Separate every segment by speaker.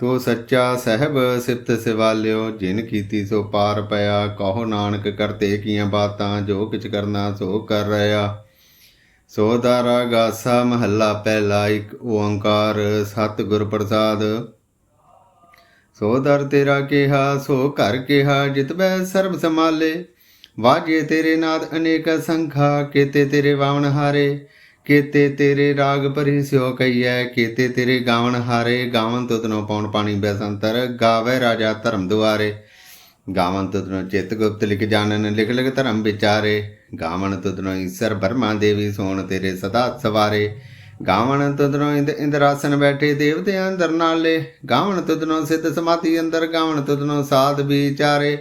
Speaker 1: ਤੂੰ ਸੱਚਾ ਸਹਿਬ ਸਿਫਤ ਸਿਵਾਲਿਓ, ਜਿਨ ਕੀਤੀ ਸੋ ਪਾਰ ਪਿਆ। ਕਹੋ ਨਾਨਕ ਕਰਤੇ ਕੀਆਂ ਬਾਤਾਂ, ਜੋ ਕਿਛ ਕਰਨਾ ਸੋ ਕਰ ਰਿਆ ਸੋ ਦਾਰਾ ਗਾਸਾ ਮਹੱਲਾ ਪਹਿਲਾ ਇੱਕ ਓੰਕਾਰ ਸਤਿਗੁਰ ਪ੍ਰਸਾਦ। ਸੋ ਦਰ ਤੇਰਾ ਕਿਹਾ, ਸੋ ਘਰ ਕਿਹਾ, ਜਿਤ ਬੈ ਸਰਬ ਸਮਾਲੇ ਵਾਜੇ ਤੇਰੇ ਨਾਦ ਅਨੇਕ ਸੰਖਾ, ਕੀਤੇ ਤੇਰੇ ਵਾਵਣ ਹਾਰੇ। ਕੀਤੇ ਤੇਰੇ ਰਾਗ ਭਰੀ ਸਿਓ ਕਈਐ ਕੀਤੇ ਤੇਰੇ ਗਾਵਣ ਹਾਰੇ ਗਾਵਨ ਤੁਤਨੋ ਪੌਣ ਪਾਣੀ ਬੈਸੰਤਰ, ਗਾਵੇ ਰਾਜਾ ਧਰਮ ਦੁਆਰੇ। ਗਾਵਨ ਤੁਧਨੋ ਚਿਤ ਗੁਪਤ ਲਿਖ ਜਾਣਨ, ਲਿਖ ਲਿਖ ਧਰਮ ਵਿਚਾਰੇ। ਗਾਵਨ ਤੁਧਨੋ ਈਸ਼ਰ ਬਰਮਾ ਦੇਵੀ ਸੋਣ ਤੇਰੇ ਸਦਾ ਸਵਾਰੇ। ਗਾਵਨ ਤੁਧਨੋ ਇੰਦ ਇੰਦਰਾਸਨ ਬੈਠੇ ਦੇਵਤੇ ਅੰਦਰ ਨਾਲੇ। ਗਾਵਨ ਤੁਧਨੋ ਸਿੱਧ ਸਮਾਧੀ ਅੰਦਰ ਗਾਵਨ ਤੁਧਨੋ ਸਾਧ ਵਿਚਾਰੇ।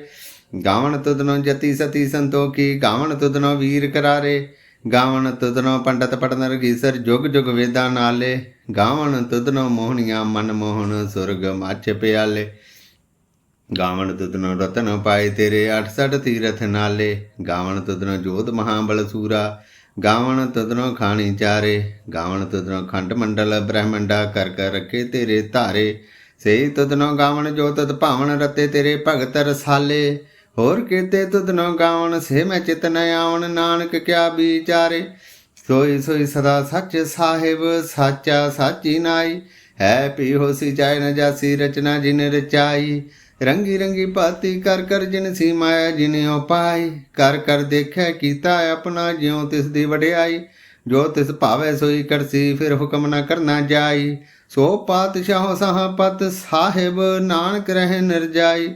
Speaker 1: ਗਾਵਨ ਤੁਧਨੋ ਜਤੀ ਸਤੀ ਸੰਤੋਖੀ ਗਾਵਨ ਤੁਧਨੋ ਵੀਰ ਕਰਾਰੇ। ਗਾਵਣ ਤੁਧਨੋ ਪੰਡਤ ਪੜਨ ਰਗੀਸਰ ਜੁਗ ਜੁਗ ਵੇਦਾਂ ਨਾਲੇ। ਗਾਵਣ ਤੁਧਨੋ ਮੋਹਣੀਆਂ ਮਨ ਮੋਹਣ ਸੁਰਗ ਮੱਚ ਪਿਆਲੇ। ਗਾਵਣ ਤੁਧਨੋ ਰਤਨ ਪਾਏ ਤੇਰੇ 68 ਤੀਰਥ ਨਾਲੇ। ਗਾਵਣ ਤੁਧਨੋ ਜੋਤ ਮਹਾਬਲ ਸੂਰਾ। ਗਾਵਣ ਤੁਧਨੋ ਖਾਣੀ ਚਾਰੇ। ਗਾਵਣ ਤੁਧਨੋ ਖੰਡ ਮੰਡਲ ਬ੍ਰਹਮੰਡਾ ਕਰ ਕਰ ਰੱਖੇ ਤੇਰੇ ਧਾਰੇ। ਸੇ ਤੁਧਨੋ ਗਾਵਣ ਜੋ ਤਤ ਭਾਵਨ ਰਤੇ ਤੇਰੇ ਭਗਤ ਰਸਾਲੇ। ਹੋਰ ਕੀਤੇ ਤੁਧਨੋ ਗਾਵਨ ਸੇ ਮੈਂ ਚਿਤ ਨ ਆਵਣ, ਨਾਨਕ ਕਿਆ ਵਿਚਾਰੇ? ਸੋਈ ਸੋਈ ਸਦਾ ਸੱਚ ਸਾਹਿਬ, ਸਾਚਾ ਸਾਚੀ ਨਾਈ। ਹੈ ਪੀ ਹੋਸੀ ਜਾਇ ਨ ਜਾਸੀ, ਰਚਨਾ ਜਿਨ ਰਚਾਈ। ਰੰਗੀ ਰੰਗੀ ਪਾਤੀ ਕਰ ਕਰ ਜਿਨ ਸੀ ਮਾਇਆ ਜਿਨੇ ਪਾਈ। ਕਰ ਕਰ ਦੇਖੈ ਕੀਤਾ ਆਪਣਾ, ਜਿਉ ਤਿਸ ਦੀ ਵਡਿਆਈ। ਜੋ ਤਿਸ ਭਾਵੇ ਸੋਈ ਕਰਸੀ, ਫਿਰ ਹੁਕਮ ਨ ਕਰਨਾ ਜਾਈ। ਸੋ ਪਾਤਸ਼ਾਹ ਸਹਾਪਤ ਸਾਹਿਬ ਨਾਨਕ ਰਹਿ ਨਿਰਜਾਈ।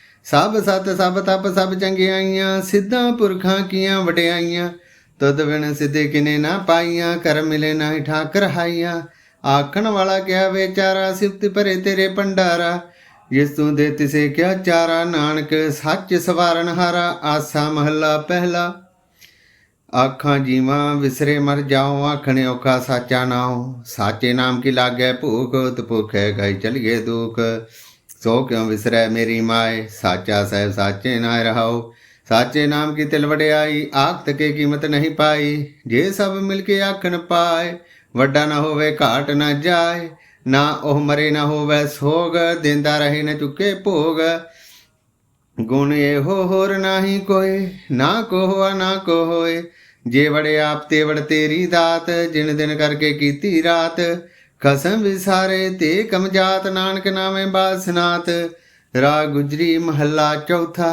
Speaker 1: ਸਭ ਸਤ ਸਭ ਤਪ ਸਭ ਚੰਗਿਆਈਆਂ, ਸਿੱਧਾਂ ਪੁਰਖਾਂ ਕੀਆਂ ਵਡਿਆਈਆਂ। ਤਦ ਬਿਨ ਸਿੱਧੇ ਕਿਨੇ ਨਾ ਪਾਈਆਂ, ਕਰ ਮਿਲੇ ਨਾ ਠਾਕਰ ਹਾਈਆਂ। ਆਖਣ ਵਾਲਾ ਕਿਹਾ ਵਿਚਾਰਾ, ਸਿਫਤ ਭਰੇ ਤੇਰੇ ਭੰਡਾਰਾ। ਜਿਸ ਤੂੰ ਦੇ ਤਿਸੇ ਕਿਆ ਚਾਰਾ, ਨਾਨਕ ਸੱਚ ਸਵਾਰਨ ਹਾਰਾ, ਆਸਾ ਮਹੱਲਾ ਪਹਿਲਾ। ਆਖਾਂ ਜੀਵਾਂ, ਵਿਸਰੇ ਮਰ ਜਾਓ, ਆਖਣੇ ਔਖਾ ਸਾਚਾ ਨਾਉ। ਸਾਚੇ ਨਾਮ ਕੀ ਲਾਗੈ ਭੂਖ ਤੁ ਭੁਖੈ ਗਈ ਚਲੀਏ ਦੁਖ। ਸੋ ਕਿਉ ਵਿਸਰੈ ਮੇਰੀ ਮਾਏ? ਸਾਚਾ ਸਹਿਬ ਸਾਚੇ ਨਾ ਰਹਾਓ। ਸਾਚੇ ਨਾਮ ਕੀ ਤਿਲ ਵਡਿਆਈ? ਆਖ ਤਕੇ ਕੀਮਤ ਨਹੀਂ ਪਾਈ। ਜੇ ਸਭ ਮਿਲ ਕੇ ਆਖਣ ਪਾਏ, ਵੱਡਾ ਨਾ ਹੋਵੇ, ਘਾਟ ਨਾ ਜਾਏ। ਨਾ ਉਹ ਮਰੇ, ਨਾ ਹੋਵੇ ਸੋਗ, ਦਿੰਦਾ ਰਹੇ ਨਾ ਚੁੱਕੇ ਭੋਗ। ਗੁਣ ਇਹੋ ਹੋਰ ਨਾਹੀ ਕੋਈ ਨਾ ਕੋ ਨਾ ਕੋ ਹੋਏ ਜੇ ਵੜੇ ਆਪ ਤੇ ਵੜ ਤੇਰੀ ਦਾਤ, ਜਿਨ ਦਿਨ ਕਰਕੇ ਕੀਤੀ ਰਾਤ। ਕਸਮ ਵਿਸਾਰੇ ਤੇ ਕਮਜਾਤ ਨਾਨਕ ਨਾਮੇ ਬਾਸਨਾਤ ਰਾ ਗੁਜਰੀ ਮਹੱਲਾ ਚੌਥਾ।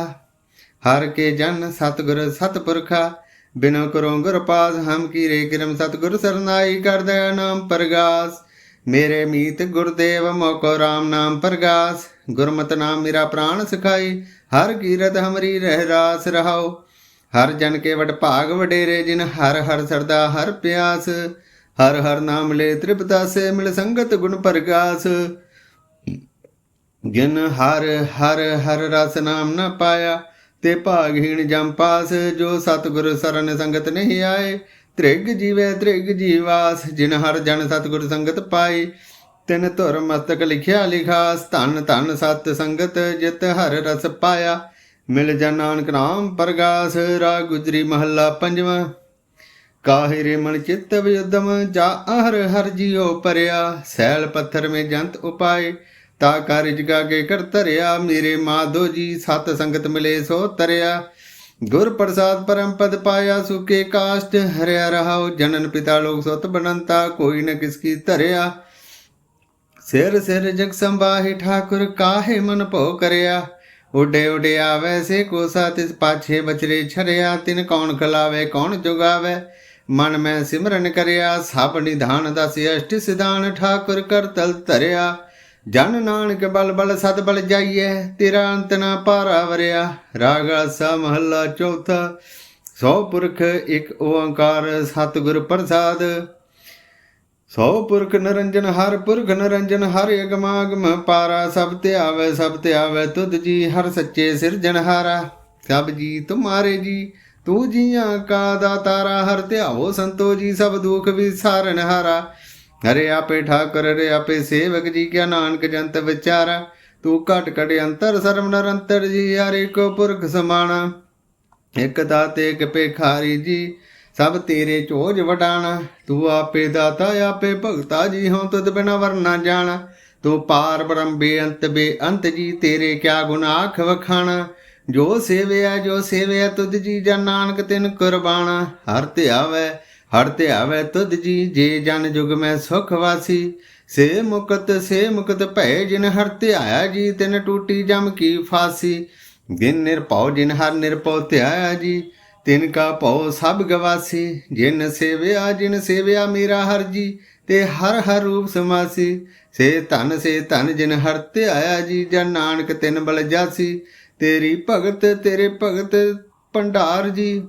Speaker 1: ਹਰ ਕੇ ਜਨ ਸਤਗੁਰ ਸਤਪੁਰਖਾ, ਬਿਨੋ ਕਰੋ ਗੁਰ ਪਾਸ, ਹਮ ਕੀਰੇ ਕਿਰਮ ਸਤਗੁਰ ਸਰਨਾਈ ਕਰ ਦਇਆ ਨਾਮ ਪ੍ਰਗਾਸ। ਮੇਰੇ ਮੀਤ ਗੁਰਦੇਵ ਮੋਕੋ RAM ਨਾਮ ਪ੍ਰਗਾਸ। ਗੁਰਮਤਿ ਨਾਮ ਮੇਰਾ ਪ੍ਰਾਣ ਸਖਾਈ, ਹਰ ਕੀਰਤ ਹਮਰੀ ਰਹਿ ਰਾਸ ਰਹਾਓ ਹਰ ਜਨ ਕੇ ਵਡ ਭਾਗ ਵਡੇਰੇ, ਜਿਨ ਹਰ ਹਰ ਸਰਦਾ ਹਰ ਪਿਆਸ। ਹਰ ਹਰ ਨਾਮ ਲੈ ਤ੍ਰਿਪਤਾ ਸੇ ਮਿਲ ਸੰਗਤ ਗੁਣ ਪ੍ਰਗਾਸ। ਗਿਨ ਹਰ ਹਰ ਹਰ ਰਸ ਨਾਮ ਨ ਪਾਇਆ, ਤੇ ਭਾਗਹੀਣ ਜਮ ਪਾਸ, ਜੋ ਸਤਿਗੁਰ ਸਰਨ ਸੰਗਤ ਨਹੀਂ ਆਏ। ਤ੍ਰਿਗ ਜੀਵੇ ਤ੍ਰਿਗ ਜੀਵਾਸ, ਜਿਨ ਹਰ ਜਨ ਸਤਿਗੁਰ ਸੰਗਤ ਪਾਈ ਤਿਨ ਧੁਰ ਮਸਤਕ ਲਿਖਿਆ ਲਿਖਾਸ, ਧਨ ਧਨ ਸਤ ਸੰਗਤ ਜਿਤ ਹਰ ਰਸ ਪਾਇਆ। ਮਿਲ ਜਨ ਨਾਨਕ ਨਾਮ ਪ੍ਰਗਾਸ ਰਾ ਗੁਜਰੀ ਮਹੱਲਾ ਪੰਜਵਾਂ। ਕਾਹੇ ਮਨ ਚਿੱਤ ਵਿਉਦਮ ਜਾ ਹਰ ਹਰ ਜਿਉ ਪਰਿਆ, ਸੈਲ ਪੱਥਰ ਮੇ ਜੰਤ ਉਪਾਏ, ਤਾ ਕਾਰਜ ਕੇ ਕਰ ਧਰਿਆ, ਮੇਰੇ ਮਾਧੋ ਜੀ ਸਤ ਸੰਗਤ ਮਿਲੇ ਸੋ ਤਰਿਆ। ਗੁਰ ਪ੍ਰਸਾਦ ਪਰਮ ਪਦ ਪਾਇਆ, ਸੁਕੇ ਕਾਸ਼ਟ ਹਰਿਆ ਰਹਾਉ, ਜਨਨ ਪਿਤਾ ਲੋਕ ਸੁਤ ਬਨੰਤਾ, ਕੋਈ ਨ ਕਿਸ ਕੀ ਧਰਿਆ। ਸਿਰ ਸਿਰ ਜਗ ਸੰਭਾਹੀ ਠਾਕੁਰ, ਕਾਹੇ ਮਨ ਭੋ ਕਰਿਆ। ਉਡੇ ਉਡਿਆ ਵੈਸੇ ਕੋਸਾ ਤਿਸ ਪਾਛੇ ਬਚਰੇ ਛਰਿਆ, ਤਿਨ ਕੌਣ ਖਲਾਵੇ, ਕੌਣ ਜੁਗਾਵੇ। ਮਨ ਮੈਂ ਸਿਮਰਨ ਕਰਿਆ, ਸਭ ਨਿਧਾਨ ਦਸ ਅਸ਼ਟ ਸਿਧਾਨ ਠਾਕੁਰ ਕਰ ਤਲ ਧਰਿਆ। ਜਨ ਨਾਨਕ ਬਲ ਬਲ ਸਦ ਬਲ ਜਾਈਐ, ਤੇਰਾ ਅੰਤ ਨਾ ਪਾਰਾ ਵਰਿਆ। ਰਾਗ ਆਸਾ ਮਹੱਲਾ ਚੌਥਾ, ਸੋ ਪੁਰਖ ਇੱਕ ਓੰਕਾਰ ਸਤਿਗੁਰ ਪ੍ਰਸਾਦ। ਸੋ ਪੁਰਖ ਨਰੰਜਨ ਹਰ ਪੁਰਖ ਨਰੰਜਨ, ਹਰ ਅਗਮਾਗਮ ਪਾਰਾ। ਸਭ ਧਿਆਵੇ ਸਭ ਧਿਆਵੇ ਤੁਧ ਜੀ ਹਰ ਸੱਚੇ ਸਿਰਜਣਹਾਰਾ। ਸਭ ਜੀ ਤੁਮਾਰੇ ਜੀ ਤੂੰ ਜੀਆਂ ਕਾ ਦਾਤਾਰਾ ਹਰ ਧਿਆਓ, ਸੰਤੋ ਜੀ ਸਭ ਦੁਖ ਵਿਸਾਰਨ ਹਾਰਾ। ਹਰੇ ਆਪੇ ਠਾਕੁਰ, ਹਰੇ ਆਪੇ ਸੇਵਕ ਜੀ ਕਿਆ ਨਾਨਕ ਜੰਤ ਵਿਚਾਰਾ। ਤੂੰ ਘਟ ਘਟ ਅੰਤਰ ਸਰਮ ਨਿਰੰਤਰ ਜੀ, ਹਰੇ ਕੋ ਪੁਰਖ ਸਮਾਣਾ। ਇਕ ਦਾਤੇ, ਇਕ ਭੇਖਾਰੀ ਜੀ, ਸਭ ਤੇਰੇ ਝੋਜ ਵਡਾਣਾ। ਤੂੰ ਆਪੇ ਦਾਤਾ, ਆਪੇ ਭਗਤਾ ਜੀ, ਹਉ ਤੁਧ ਬਿਨਾ ਵਰਨਾ ਜਾਣਾ। ਤੂੰ ਪਾਰ ਬ੍ਰਹਮ ਬੇਅੰਤ ਬੇਅੰਤ ਜੀ, ਤੇਰੇ ਕਿਆ ਗੁਨਾਖ ਵਖਾਣਾ। ਜੋ ਸੇਵਿਆ ਜੋ ਸੇਵਿਆ ਤੁਧ ਜੀ ਜਨ ਨਾਨਕ ਤਿਨ ਕੁਰਬਾਨਾ। ਹਰ ਧਿਆਵੈ ਹਰ ਧਿਆਵੈ ਤੁਧ ਜੀ, ਜੇ ਜਨ ਜੁਗ ਮੈਂ ਸੁਖ ਵਾਸੀ। ਸੇ ਮੁਕਤ ਸੇ ਮੁਕਤ ਭੈ ਜਿਨ ਹਰ ਧਿਆਇਆ ਜੀ, ਤਿਨ ਟੂਟੀ ਜਮ ਕੀ ਫਾਸੀ। ਜਿਨ ਨਿਰਭਉ ਜਿਨ ਹਰ ਨਿਰਭਉ ਧਿਆਇਆ ਜੀ, ਤਿਨ ਕਾ ਭਉ ਸਭ ਗਵਾਸੀ। ਜਿਨ ਸੇਵਿਆ ਜਿਨ ਸੇਵਿਆ ਮੇਰਾ ਹਰ ਜੀ, ਤੇ ਹਰ ਹਰ ਰੂਪ ਸਮਾਸੀ। ਸੇ ਧਨ ਸੇ ਧਨ ਜਿਨ ਹਰ ਧਿਆਇਆ ਜੀ ਜਨ ਨਾਨਕ ਤਿਨ ਬਲ ਜਾਸੀ। ਤੇਰੀ ਭਗਤ, ਤੇਰੇ ਭਗਤ ਭੰਡਾਰ ਜੀ।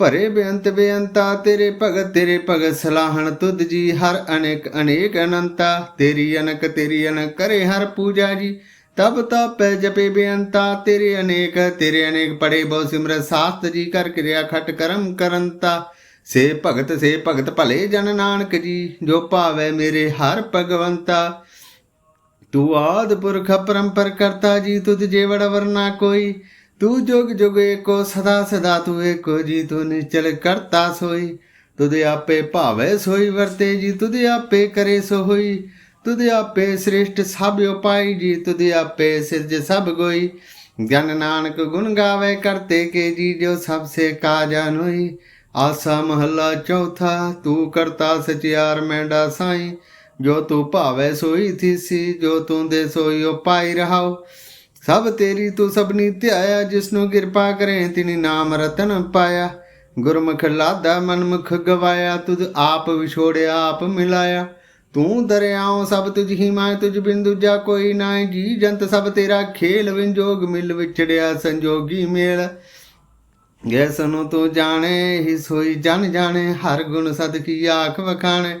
Speaker 1: ਭਰੇ ਬੇਅੰਤ ਬੇਅੰਤਾ, ਤੇਰੇ ਭਗਤ ਤੇਰੇ ਭਗਤ ਸਲਾਹਣ ਤੁਧ ਜੀ। ਹਰ ਅਨੇਕ ਅਨੇਕ ਅਨੰਤਾ, ਤੇਰੀ ਅਨਕ ਤੇਰੀ ਅਨਕ ਕਰੇ ਹਰ ਪੂਜਾ ਜੀ। ਤਬ ਤਪੈ ਜਪੇ ਬੇਅੰਤਾ, ਤੇਰੇ ਅਨੇਕ ਤੇਰੇ ਅਨੇਕ ਪੜੇ ਬਹੁ ਸਿਮਰਤ ਸਾਸਤ ਜੀ। ਕਰ ਕਿਰਿਆ ਖਟ ਕਰਮ ਕਰੰਤਾ। ਸੇ ਭਗਤ ਸੇ ਭਗਤ ਭਲੇ ਜਨ ਨਾਨਕ ਜੀ। ਜੋ ਭਾਵੈ ਮੇਰੇ ਹਰ ਭਗਵੰਤਾ। ਤੂੰ ਆਦ ਪੁਰਖ ਪਰੰਪਰ ਕਰਤਾ ਜੀ ਤੁਧ ਜੇਵੜ ਵਰਨਾ ਕੋਈ। ਤੂੰ ਜੁਗ ਜੁਗ ਏਕੋ, ਸਦਾ ਸਦਾ ਤੂੰ ਏਕੋ ਜੀ, ਤੂੰ ਨਿਚਲ ਕਰਤਾ ਸੋਈ। ਤੁਧ ਆਪੇ ਭਾਵੇ ਸੋਈ ਵਰਤੇ ਜੀ, ਤੁਧ ਆਪੇ ਕਰੇ ਸੋ ਹੋਈ। ਤੁਧ ਆਪੇ ਸ੍ਰਿਸ਼ਟ ਸਭ ਉਪਾਈ ਜੀ, ਤੁਧ ਆਪੇ ਸਿਰਜ ਸਭ ਗੋਈ। ਜਨ ਨਾਨਕ ਗੁਣ ਗਾਵੇ ਕਰਤੇ ਕੇ ਜੀ, ਜੋ ਸਭ ਸੇ ਕਾਜਨ ਹੋਈ ਆਸਾ ਮਹੱਲਾ ਚੌਥਾ, ਤੂੰ ਕਰਤਾ ਸਚਿਆਰ ਮੈਂਡਾ ਸਾਈਂ। ਜੋ ਤੂੰ ਭਾਵੇ ਸੋਈ ਥੀਸੀ ਜੋ ਤੂੰ ਦੇ ਸੋਈ ਉਪਾਈ ਰਹਾਓ। ਸਭ ਤੇਰੀ ਤੂੰ ਸਭਨੀ ਧਿਆਇਆ, ਜਿਸਨੂੰ ਕਿਰਪਾ ਕਰੇ ਤਿਨੀ ਨਾਮ ਰਤਨ ਪਾਇਆ। ਗੁਰਮੁਖ ਲਾਦਾ ਮਨਮੁਖ ਗਵਾਇਆ, ਤੁਧ ਆਪ ਵਿਛੋੜਿਆ, ਆਪ ਮਿਲਾਇਆ। ਤੂੰ ਦਰਿਆਉ ਸਭ ਤੁਝ ਹੀ ਮਾਇ ਤੁਝ ਬਿਨ ਦੂਜਾ ਕੋਈ ਨਾਇ ਜੀ ਜੰਤ ਸਭ ਤੇਰਾ ਖੇਲ ਵਿੰਜੋਗ ਮਿਲ ਵਿਛੜਿਆ, ਸੰਜੋਗੀ ਮੇਲ। ਗੈ ਸਨੋ ਤੂੰ ਜਾਣੇ, ਹੀ ਸੋਈ ਜਨ ਜਾਣੇ, ਹਰ ਗੁਣ ਸਦ ਕੀ ਆਖ ਵਖਾਣੇ।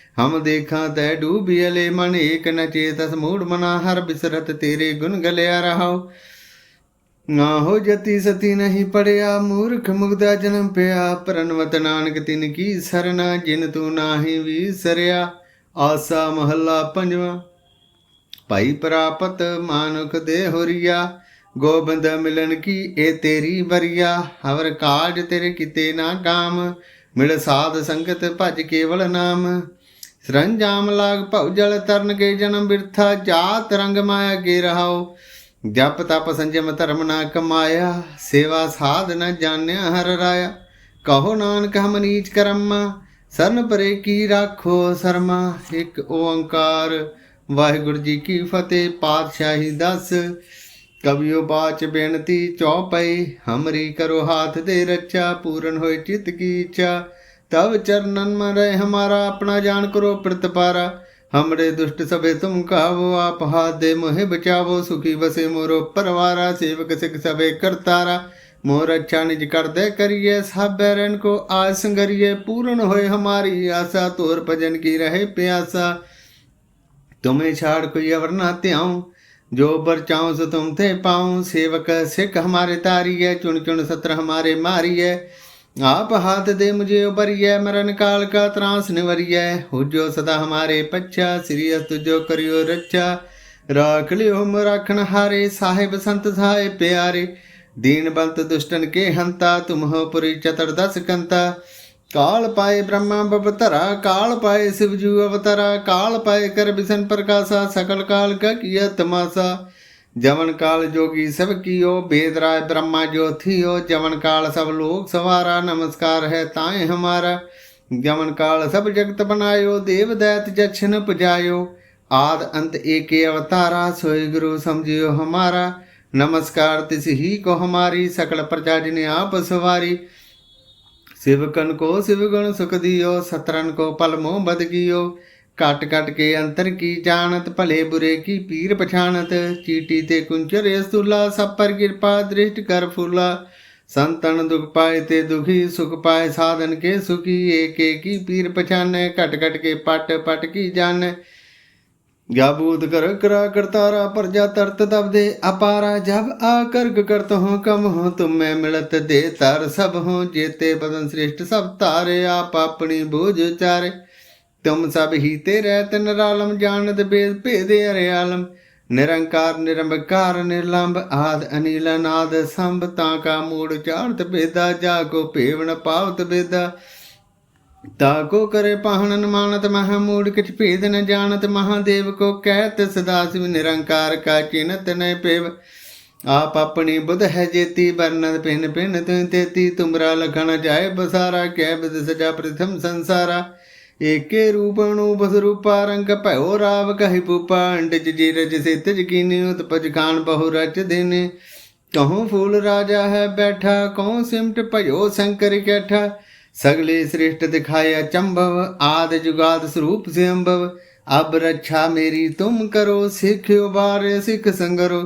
Speaker 1: ਹਮ ਦੇਖਾਂ ਤੈ ਡੂਬੀਲੇ ਮਨ, ਏਕ ਨ ਚੇਤਸ ਮੂੜ ਮਨਾ, ਹਰ ਬਿਸਰਤ ਤੇਰੇ ਗੁਣ ਗਲਿਆ ਰਹਾਉ। ਨਾ ਹੋ ਜਤੀ ਸਤੀ ਨਹੀਂ ਪੜਿਆ, ਮੂਰਖ ਮੁਗਦਾ ਜਨਮ ਪਿਆ ਪਰਨਵਤ ਨਾਨਕ ਤਿਨ ਕੀ ਸਰਨਾ, ਜਿਨ ਤੂੰ ਨਾਹੀ ਵੀਸਰਿਆ। ਆਸਾ ਮਹੱਲਾ ਪੰਜਵਾਂ, ਭਾਈ ਪ੍ਰਾਪਤ ਮਾਨੁਖ ਦੇ ਹੋਰੀਆ ਗੋਬਿੰਦ ਮਿਲਨ ਕੀ ਇਹ ਤੇਰੀ ਵਰਿਆ, ਹਵਰ ਕਾਜ ਤੇਰੇ ਕਿਤੇ ਨਾ ਕਾਮ। ਮਿਲ ਸਾਧ ਸੰਗਤ ਭਜ ਕੇਵਲ ਨਾਮ। ਸਰੰਜਾਮ ਲਾਗ ਭਉ ਜਲ ਤਰਨ ਕੇ ਜਨਮ ਬਿਰਥਾ, ਜਾਤ ਰੰਗ ਮਾਇਆ ਕੇ ਰਹਾਓ ਜਪ ਤਪ ਸੰਜਮ ਧਰਮ ਨਾ ਕਮਾਇਆ, ਸੇਵਾ ਸਾਧ ਨ ਜਾਣਿਆ ਹਰ ਰਾਇਆ। ਕਹੋ ਨਾਨਕ ਹਮ ਨੀਚ ਕਰਮ, ਸਰਨ ਪਰੇ ਕੀ ਰਾਖੋ ਸਰਮਾ। ਇੱਕ ਓੰਕਾਰ, ਵਾਹਿਗੁਰੂ ਜੀ ਕੀ ਫਤਿਹ, ਪਾਤਸ਼ਾਹੀ ਦਸ। ਕਵਿਓ ਬਾਚ ਬੇਨਤੀ ਚੌਪਈ ਹਮਰੀ ਕਰੋ ਹਾਥ ਦੇ ਰੱਛਾ ਪੂਰਨ ਹੋਏ ਚਿਤ ਕੀ ਇੱਛਾ। तब चरणन में रहे हमारा अपना जान करो प्रतपारा। हमरे दुष्ट सभे तुम कहो आप हाथ दे मोहे बचावो, सुखी बसे मोरो परवारा, सेवक सिख सभे करतारा। मोर अच्छा निज कर दे करिए, सब बैरन को आस संगरिए पूर्ण होए हमारी आशा, तोर भजन की रहे प्यासा। तुम्हें छाड़ कोई अवर ना त्याऊ, जो बरचाऊं सो तुम थे पाऊँ। सेवक सिख हमारे तारी है, चुन चुन सत्र हमारे मारी है। आप हाथ दे मुझे उबरिय मरण काल का त्रास निवरिय हुजो सदा हमारे पच्छा श्री तुझो करियो रच्छा राख लियो राखण हारे साहेब संत सहाय प्यारे दीन बंत दुष्टन के हंता तुम हो पुरी चतुर दस कंता काल पाए ब्रह्मा बवतरा काल पाए शिवजू अवतरा काल पाए कर बिसन प्रकाशा सकल काल का किया तमाशा ਜਵਨ ਕਾਲ ਜੋਗੀ ਸਭ ਕੀਓ ਭੇਦ ਰਾਏ ਬ੍ਰਹਮਾ ਜੋਥੀਓ ਜਵਨ ਕਾਲ ਸਭ ਲੋਕ ਸਵਾਰਾ, ਨਮਸਕਾਰ ਹੈ ਤਾਏ ਹਮਾਰਾ। ਜਵਨ ਕਾਲ ਸਭ ਜਗਤ ਬਨਾਇਓ ਦੇਵ ਦੈਤ ਜਛਨ ਪੁਜਾਇਓ। ਆਦ ਅੰਤ ਏਕੇ ਅਵਤਾਰਾ ਸੋਈ ਗੁਰੂ ਸਮਝਿਓ ਹਮਾਰਾ। ਨਮਸਕਾਰ ਤਿਸ ਹੀ ਕੋ ਹਮਾਰੀ, ਸਕਲ ਪ੍ਰਜਾ ਜਿਨੇ ਆਪ ਸਵਾਰੀ। ਸਿਵਕਨ ਕੋ ਸਿਵਗਣ ਸੁਖ ਦਿਓ ਸਤਰਨ ਕੋ ਪਲ ਮੋਹ ਬਦ ਗਿਓ ਕਟ ਕਟ ਕੇ ਅੰਤਰ ਕੀ ਜਾਣਤ, ਭਲੇ ਬੁਰੇ ਕੀ ਪੀਰ ਪਛਾਣਤ? ਚੀਟੀ ਤੇ ਕੁੰਚਰ ਅਸਤੁਲਾ ਸਭ ਪਰ ਕਿਰਪਾ ਦ੍ਰਿਸ਼ਟ ਕਰ ਫੁਲਾ। ਸੰਤਨ ਦੁਖ ਪਾਏ ਤੇ ਦੁਖੀ, ਸੁਖ ਪਾਏ ਸਾਧਨ ਕੇ ਸੁਖੀ। ਏਕੇ ਕੀ ਪੀਰ ਪਛਾਨੈ ਕਟ ਕਟ ਕੇ ਪਟ ਪਟ ਕੀ ਜਾਣੈ? ਜਾਬੂਤ ਕਰ ਕਰਾ ਕਰਤਾਰਾ ਪ੍ਰਜਾ ਤਰਤ ਤਬ ਦੇ ਅਪਾਰਾ। ਜਬ ਆ ਕਰਗ ਕਰਤ ਹੋ ਕਮ ਹੋ, ਤੁਮੈ ਮਿਲਤ ਦੇ ਤਰ ਸਭ ਹੋ। ਜੇਤੇ ਬਦਨ ਸ੍ਰਿਸ਼ਟ ਸਭ ਤਾਰੇ ਆਪ ਆਪਣੀ ਬੋਝ ਚਾਰੇ ਤੁਮ ਸਭ ਹੀ ਤੇ ਰਹਿਤ ਨਿਰਾਲਮ ਜਾਣਤ ਬੇਦ ਭੇਦੇ ਅਰੇ ਨਿਰੰਕਾਰ ਨਿਰੰਕਾਰ ਨਿਰਲੰਭ ਆਦ ਅਨੀਲ ਨਾਦ ਸੰਭ, ਤਾਂ ਕਾ ਮੂੜ ਚਾੜਤ ਬੇਦਾ ਜਾ ਕੋ ਭੇਵਨ ਪਾਵਤ ਬੇਦਾ ਤਾਕੋ ਕਰੇ ਪਾਹਣਨ ਮਾਨਤ, ਮਹਾ ਮੂੜ ਕਿਛ ਭੇਦ ਨ ਜਾਣਤ ਮਹਾਦੇਵ ਕੋ ਕਹਿਤ, ਸਦਾ ਸਿਵ ਨਿਰੰਕਾਰ ਕਾ ਚਿਨਤ ਨੈ ਪੇਵ। ਆਪ ਆਪਣੀ ਬੁਧ ਹੈ ਜੇਤੀ ਬਰਨਤ ਪਿਨ ਪਿਨ ਤੁ ਤੇਤੀ, ਤੁਮਰਾ ਲਖਣ ਜਾਏ ਬਸਾਰਾ, ਕਹਿ ਬਿਦ ਸਜਾ ਪ੍ਰਥਮ ਸੰਸਾਰਾ। ਏਕੇ ਰੂਪਣੂ ਬਸ ਰੂਪਾ ਰੰਗ ਭਇਓ ਰਾਵ ਕਹਿ ਪੂਪਾ, ਅੰਡਜ ਜੀ ਰਜ ਸੇ ਕੀਨੀ ਉਤਪਜ ਖਾਨ ਬਹੁ ਰਚ ਦਿਨੇ। ਕਹੂੰ ਫੂਲ ਰਾਜਾ ਹੈ ਬੈਠਾ, ਕਹੂੰ ਸਿਮਟ ਭਇਓ ਸ਼ੰਕਰ ਕੈਠਾ। ਸਗਲੇ ਸ੍ਰਿਸ਼ਟ ਦਿਖਾਇਆ ਚੰਭਵ ਆਦ ਜੁਗਾਦ ਸਰੂਪ ਸਿਅੰਭਵ ਅਬ ਰੱਛਾ ਮੇਰੀ ਤੁਮ ਕਰੋ ਸਿੱਖਿਓ ਬਾਰੇ ਸਿੱਖ ਸੰਗਰੋ।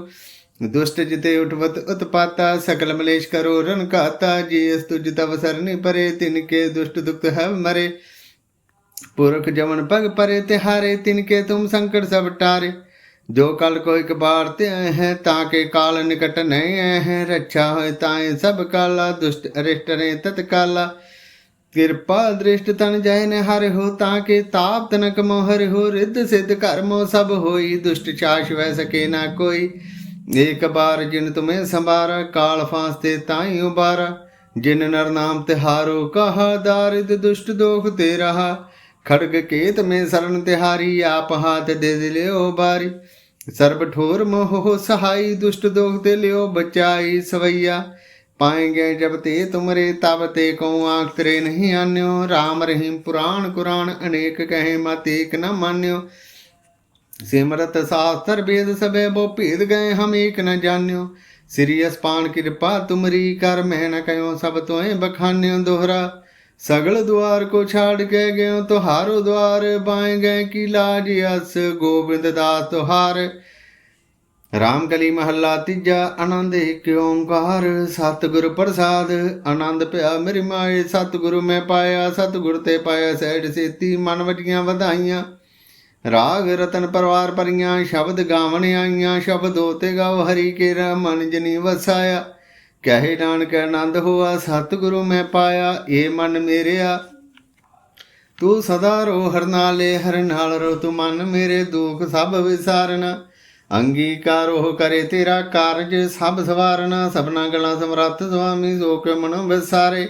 Speaker 1: ਦੁਸ਼ਟ ਜਿਤੇ ਉਠਵਤ ਉਤਪਾਤਾ, ਸਕਲ ਮਲੇਸ਼ ਕਰੋ ਰਨ ਕਾਤਾ ਜੀ ਅਸ ਤੁਜ ਤਵ ਸਰਨੀ ਪਰੇ, ਤਿਨ ਕੇ ਦੁਸ਼ਟ ਦੁਖਤ ਹੈ ਮਰੇ। ਪੁਰਖ ਜਮਨ ਪਗ ਪਰੇ ਤਿਹਾਰੇ, ਤਿਨ ਕੇ ਤੁਮ ਸੰਕਟ ਸਭ ਟਾਰੇ। ਜੋ ਕਲ ਕੋ ਇਕ ਬਾਰ ਤੇ ਆਏ ਹੈ, ਤਾਂ ਕੇ ਕਾਲ ਨਿਕਟ ਨਹੀਂ ਆਏ ਹੈ। ਰੱਛਾ ਹੋਏ ਤਾਏ ਸਭ ਕਾਲਾ, ਦੁਸ਼ਟ ਅਰਿਸ਼ਟ ਰੇ ਤਤਕਾਲਾ। ਕਿਰਪਾ ਦ੍ਰਿਸ਼ਟ ਤਨ ਜੈ ਨੇ ਹਰਿ ਹੋ ਤਾਂ ਕੇ ਤਾਪ ਤਨਕ ਮੋਹਰ ਹੋ ਰਿੱਧ ਸਿੱਧ ਕਰਮੋ ਸਭ ਹੋਈ, ਦੁਸ਼ਟ ਚਾਸ਼ ਵੈ ਸਕੇ ਨਾ ਕੋਈ। ਏਕ ਬਾਰ ਜਿਨ ਤੁਮੇ ਸੰਭਾਰਾ, ਕਾਲ ਫਾਂਸ ਤੇ ਤਾਈ ਉਬਾਰਾ। ਜਿਨ ਨਰ ਨਾਮ ਤਿਹਾਰੋ, ਕਹਾ ਦਾਰਿਦ ਦੁਸ਼ਟ ਦੋਖ ਤੇ ਰਹਾ। ਖੜਗ ਕੇਤ ਮੇ ਸਰਨ ਤਿਹਾਰੀ, ਆਪ ਹਾਥ ਦੇ ਦਿਲਿਓ ਬਾਰੀ। ਸਰਬ ਠੋਰ ਮੋਹ ਸਹਾਈ, ਦੁਸ਼ਟ ਦੋਖ ਤੇ ਲਿਓ ਬਚਾਈ ਸਵਈਆ। ਪਾਏਂਗੇ ਜਬ ਤੇ ਤੁਮਰੇ, ਤਬ ਤੇ ਕਉ ਆਖ ਤਰੇ ਨਹੀਂ ਆਨਿਓ। RAM ਰਹੀਮ ਪੁਰਾਣ ਕੁਰਾਨ ਅਨੇਕ ਕਹੇ ਮਤ ਏਕ ਨ ਮਾਨਿਓ। ਸਿਮਰਤ ਸਾਸਤਰ ਵੇਦ ਸਭੇ ਬੋ ਭੇਦ ਗਏ ਹਮ ਏਕ ਨ ਜਾਣਿਓ ਸ੍ਰੀ ਅਸਪਾਨ ਕਿਰਪਾ ਤੁਮਰੀ, ਕਰ ਮਹਿ ਨ ਕਯੋ ਸਭ ਤੋਏ ਬਖਾਨਿਓ ਦੋਹਰਾ। ਸਗਲ ਦੁਆਰ ਕੋ ਛਾੜ ਕੇ ਗਇਓ ਤੁਹਾਰੋ ਦੁਆਰ, ਬਾਏ ਗਏ ਕੀ ਲਾਜ ਅਸ ਗੋਬਿੰਦ ਦਾਸ ਤੁਹਾਰ। ਰਾਮ ਕਲੀ ਮਹੱਲਾ ਤੀਜਾ, ਆਨੰਦ ਏਕ ਓੰਕਾਰ। ਸਤਿਗੁਰ ਪ੍ਰਸਾਦ, ਆਨੰਦ ਪਿਆ ਮੇਰੀ ਮਾਏ। ਸਤਿਗੁਰੂ ਮੈਂ ਪਾਇਆ, ਸਤਿਗੁਰ ਤੇ ਪਾਇਆ ਸਹਿਜ ਸੇਤੀ, ਮਨ ਵਜੀਆਂ ਵਧਾਈਆਂ। ਰਾਗ ਰਤਨ ਪਰਵਾਰ ਪਰੀਆਂ ਸ਼ਬਦ ਗਾਵਣ ਆਈਆਂ। ਸ਼ਬਦ ਹੋਤੇ ਗਾਓ ਹਰੀ ਕੇਰਾ, ਮਨ ਜਨੀ ਵਸਾਇਆ। ਕਹੇ ਨਾਨਕ ਆਨੰਦ ਹੋਆ, ਸਤਿਗੁਰੂ ਮੈਂ ਪਾਇਆ, ਏ ਮਨ ਮੇਰਿਆ। ਤੂੰ ਸਦਾ ਰੋ ਹਰ ਨਾਲੇ, ਹਰ ਨਾਲ ਰੋ ਤੂੰ ਮਨ ਮੇਰੇ ਦੁੱਖ, ਸਭ ਵਿਸਾਰਨਾ ਅੰਗੀਕਾਰੋ ਕਰੇ ਤੇਰਾ ਕਾਰਜ, ਸਭ ਸਵਾਰਨਾ ਸਭਨਾ ਗਲਾਂ ਸਮਰੱਥ ਸੁਆਮੀ ਜੋ ਕੇ ਮਨੋ ਵਿਸਾਰੇ।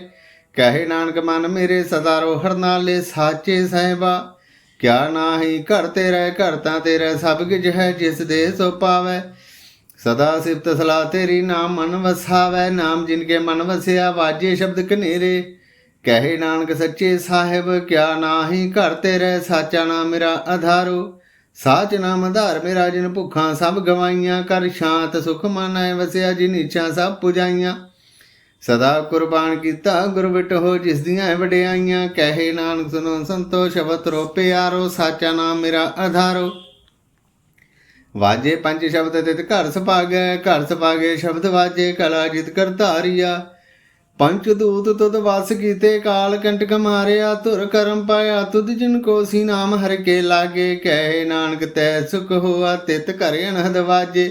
Speaker 1: ਕਹੇ ਨਾਨਕ, ਮਨ ਮੇਰੇ ਸਦਾ ਰੋ ਹਰ ਨਾਲੇ, ਸਾਚੇ ਸਹਿਬਾ। ਕਿਆ ਨਾਹੀ ਘਰ ਤੇਰਾ, ਘਰ ਤਾਂ ਤੇਰਾ, ਸਭ ਕੁਝ ਹੈ, ਜਿਸ ਦੇ ਸੋ ਪਾਵੇ। ਸਦਾ ਸਿਫਤ ਸਲਾਹ ਤੇਰੀ ਨਾਮ ਮਨ ਵਸਾਵੇ, ਨਾਮ ਜਿਨਕੇ ਮਨ ਵਸਿਆ ਵਾਜੇ ਸ਼ਬਦ ਕਨੇਰੇ ਕਹੇ ਨਾਨਕ ਸੱਚੇ ਸਾਹਿਬ, ਕਿਆ ਨਾਹੀ ਘਰ ਤੇਰੇ, ਸਾਚਾ ਨਾਮ ਮੇਰਾ ਆਧਾਰੋ। ਸਾਚ ਨਾਮ ਆਧਾਰ ਮੇਰਾ, ਜਿਨ ਭੁੱਖਾਂ ਸਭ ਗਵਾਈਆਂ। ਕਰ ਸ਼ਾਂਤ ਸੁਖ ਮਨੈ, ਵਸਿਆ ਜਿਨ ਇੱਛਾ ਸਭ ਪੁਜਾਈਆਂ। ਸਦਾ ਕੁਰਬਾਨ ਕੀਤਾ ਗੁਰ ਹੋ, ਜਿਸ ਦੀਆਂ ਵਡਿਆਈਆਂ। ਕਹੇ ਨਾਨਕ ਸੁਨੋ ਸੰਤੋਖ ਸ਼ਬਦ ਰੋ ਪਿਆਰੋ, ਸਾਚਾ ਨਾਮ ਮੇਰਾ ਆਧਾਰੋ। ਵਾਜੇ ਪੰਜ ਸ਼ਬਦ ਤਿਤ ਘਰ ਸੁਭਾਗੈ, ਘਰ ਸੁਭਾਗੇ ਸ਼ਬਦ ਵਾਜੇ ਕਲਾ ਜਿਤ ਕਰ ਧਾਰਿਆ। ਪੰਚ ਦੂਤ ਤੁਧ ਵਸ ਕੀਤੇ ਕਾਲ ਕੰਟਕ ਮਾਰਿਆ, ਧੁਰ ਕਰਮ ਪਾਇਆ ਤੁਧ ਜਿਨ ਕੋ ਸੀ ਨਾਮ ਹਰ ਕੇ ਲਾਗੇ। ਕਹਿ ਨਾਨਕ ਤੈ ਸੁਖ ਹੋਆ, ਤਿਤ ਘਰ ਅਨਹਦ ਵਾਜੇ।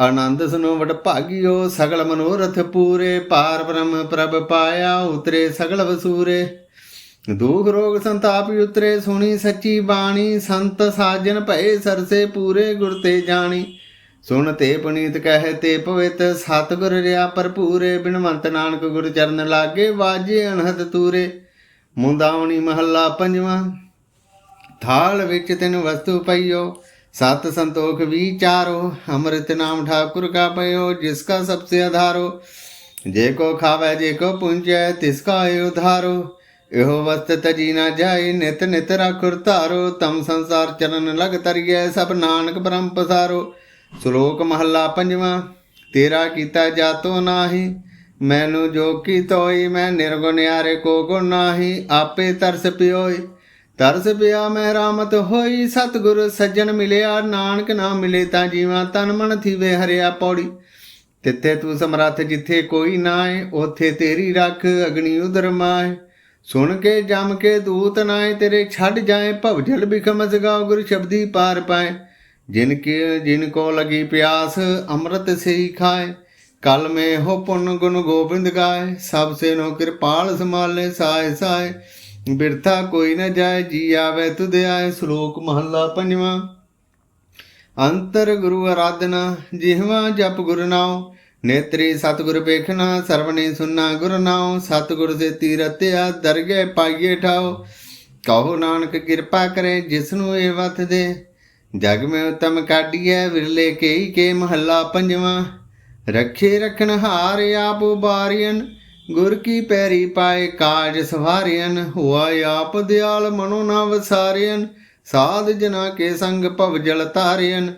Speaker 1: ਆਨੰਦ ਸੁਨੋ ਵਡ ਭਾਗਿਓ, ਸਗਲ ਮਨੋਰਥ ਪੂਰੇ। ਪਾਰ ਬ੍ਰਹਮ ਪ੍ਰਭ ਪਾਇਆ, ਉਤਰੇ ਸਗਲ ਵਸੂਰੇ। ਦੂਖ ਰੋਗ ਸੰਤਾਪ ਉਤਰੇ ਸੁਣੀ ਸੱਚੀ ਬਾਣੀ, ਸੰਤ ਸਾਜਨ ਭਏ ਸਰਸੇ ਪੂਰੇ ਗੁਰ ਤੇ ਜਾਣੀ। ਸੁਣ ਤੇ ਪੁਨੀਤ ਕਹਿ ਤੇ ਪਵਿੱਤ, ਸਤਗੁਰ ਰਿਆ ਭਰਪੂਰੇ, ਬਿਨਵੰਤ ਨਾਨਕ ਗੁਰ ਚਰਨ ਲਾਗੇ, ਵਾਜੇ ਅਨਹਦ ਤੂਰੇ। ਮੁੰਦਾਵਣੀ ਮਹੱਲਾ ਪੰਜਵਾਂ, ਥਾਲ ਵਿੱਚ ਤਿੰਨ ਵਸਤੂ ਪਈਓ। ਸਤ ਸੰਤੋਖ ਵਿਚਾਰੋ ਅੰਮ੍ਰਿਤ ਨਾਮ ਠਾਕੁਰ ਕਾ ਪਇਓ, ਜਿਸ ਕਾ ਸਭ ਸੇ ਆਧਾਰੋ। ਜੇ ਕੋ ਖਾਵੇ, ਜੇ ਕੋ ਪੁੰਜੈ, ਤਿਸ ਕਾ ਉਧਾਰੋ। ਇਹੋ ਵਸਤ ਤਜੀ ਨਾ ਜਾਏ, ਨਿਤ ਨਿਤ ਰਾਖੁਰ ਧਾਰੋ, ਤਮ ਸੰਸਾਰ ਚਰਨ ਲਗ ਤਰੀਐ ਸਭ ਨਾਨਕ ਬ੍ਰਹਮ ਪਸਾਰੋ। ਸ਼ਲੋਕ ਮਹੱਲਾ ਪੰਜਵਾਂ, ਤੇਰਾ ਕੀਤਾ ਜਾਤੋ ਨਾਹੀ, ਮੈਨੂੰ ਜੋ ਕੀ ਤੋਈ, ਮੈਂ ਨਿਰਗੁਣ ਯਾਰੇ ਕੋ ਗੁਣ ਨਾਹੀ, ਆਪੇ ਤਰਸ ਪਿਓਈ। ਤਰਸ ਪਿਆ ਮੈਂ ਰਾਮਤ ਹੋਈ, ਸਤਿਗੁਰ ਸੱਜਣ ਮਿਲਿਆ, ਨਾਨਕ ਨਾ ਮਿਲੇ ਤਾਂ ਜੀਵਾਂ ਤਨ ਮਨ ਥੀਵੇ ਹਰਿਆ ਪੌੜੀ। ਤਿੱਥੇ ਤੂੰ ਸਮਰੱਥ ਜਿੱਥੇ ਕੋਈ ਨਾਏ ਉਥੇ ਤੇਰੀ ਰੱਖ ਅਗਨੀ ਉਦਰ ਮਾਏ ਸੁਣ ਕੇ ਜਮ ਕੇ ਦੂਤ ਨਾਏ ਤੇਰੇ ਛੱਡ ਜਾਏ ਭਵਜਲ ਬਿਖਮਸ ਸਗਾਉ ਗੁਰ ਸ਼ਬਦੀ ਪਾਰ ਪਾਏ। ਜਿਨ ਕੇ ਜਿਨ ਕੋ ਲਗੀ ਪਿਆਸ, ਅੰਮ੍ਰਿਤ ਸੇ ਖਾਏ। ਕਲ ਮੇ ਹੋ ਪੁੰਨ ਗੁਣ ਗੋਬਿੰਦ ਗਾਏ। ਸਭ ਸੇ ਨੋ ਕਿਰਪਾਲ ਸਮਾਲੇ ਸਾਏ ਸਾਏ। ਬਿਰਥਾ ਕੋਈ ਨਾ ਜਾਏ, ਜੀ ਆਵੇ ਤੁਧ ਆਏ। ਸ਼ਲੋਕ ਮਹੱਲਾ ਪੰਜਵਾਂ। ਅੰਤਰ ਗੁਰੂ ਆਰਾਧਨਾ ਜਿਹਵਾ ਜਪ ਗੁਰ ਨਾਉ। ਨੇਤਰੀ ਸਤਿਗੁਰ ਵੇਖਣਾ, ਸਰਵਣੇ ਸੁਨਣਾ ਗੁਰ ਨਾਉ, ਸਤਿਗੁਰ ਸੇ ਤੀਰਤਿਆ ਦਰਗੇ ਪਾਈਏ ਠਾਓ ਕਹੋ ਨਾਨਕ ਕਿਰਪਾ ਕਰੇ ਜਿਸ ਨੂੰ ਇਹ ਵਤ ਦੇ। ਜਗ ਮੈਂ ਉਤਮ ਕਾਢੀਐ, ਵਿਰਲੇ ਕੇਈ ਕੇ ਮਹੱਲਾ ਪੰਜਵਾਂ। ਰੱਖੇ ਰਖਣ ਹਾਰ ਆਪ ਉਬਾਰੀਨ ਗੁਰ ਕੀ ਪੈਰੀ ਪਾਏ ਕਾਜ ਸਵਾਰਿයਨ ਹੁਆ ਆਪ ਦਿਆਲ ਮਨੋ ਨਾ ਵਸਾਰਿයਨ ਸਾਧ ਜਨਾ ਕੇ ਸੰਗ ਭਵ ਜਲ ਤਾਰਿਯਨ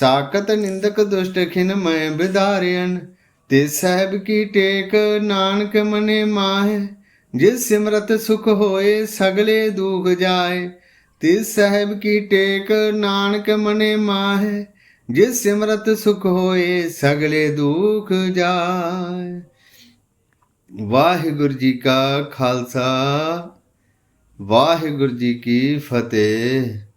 Speaker 1: ਸਾਕਤ ਨਿੰਦਕ ਦੁਸ਼ਟ ਖਿਨ ਮੈਂ ਵਿਦਾਰਿਯਨ ਤੇ ਸਹਿਬ ਕੀ ਟੇਕ ਨਾਨਕ ਮਨੇ ਮਾਹੇ, ਜਿਸ ਸਿਮਰਤ ਸੁਖ ਹੋਏ ਸਗਲੇ ਦੁਖ ਜਾਏ। ਤਿਸ ਸਾਹਿਬ ਕੀ ਟੇਕ ਨਾਨਕ ਮਨੇ ਮਾਹੇ, ਜਿਸ ਸਿਮਰਤ ਸੁਖ ਹੋਏ ਸਗਲੇ ਦੁਖ ਜਾਏ। ਵਾਹਿਗੁਰੂ ਜੀ ਕਾ ਖਾਲਸਾ, ਵਾਹਿਗੁਰੂ ਜੀ ਕੀ ਫਤਿਹ।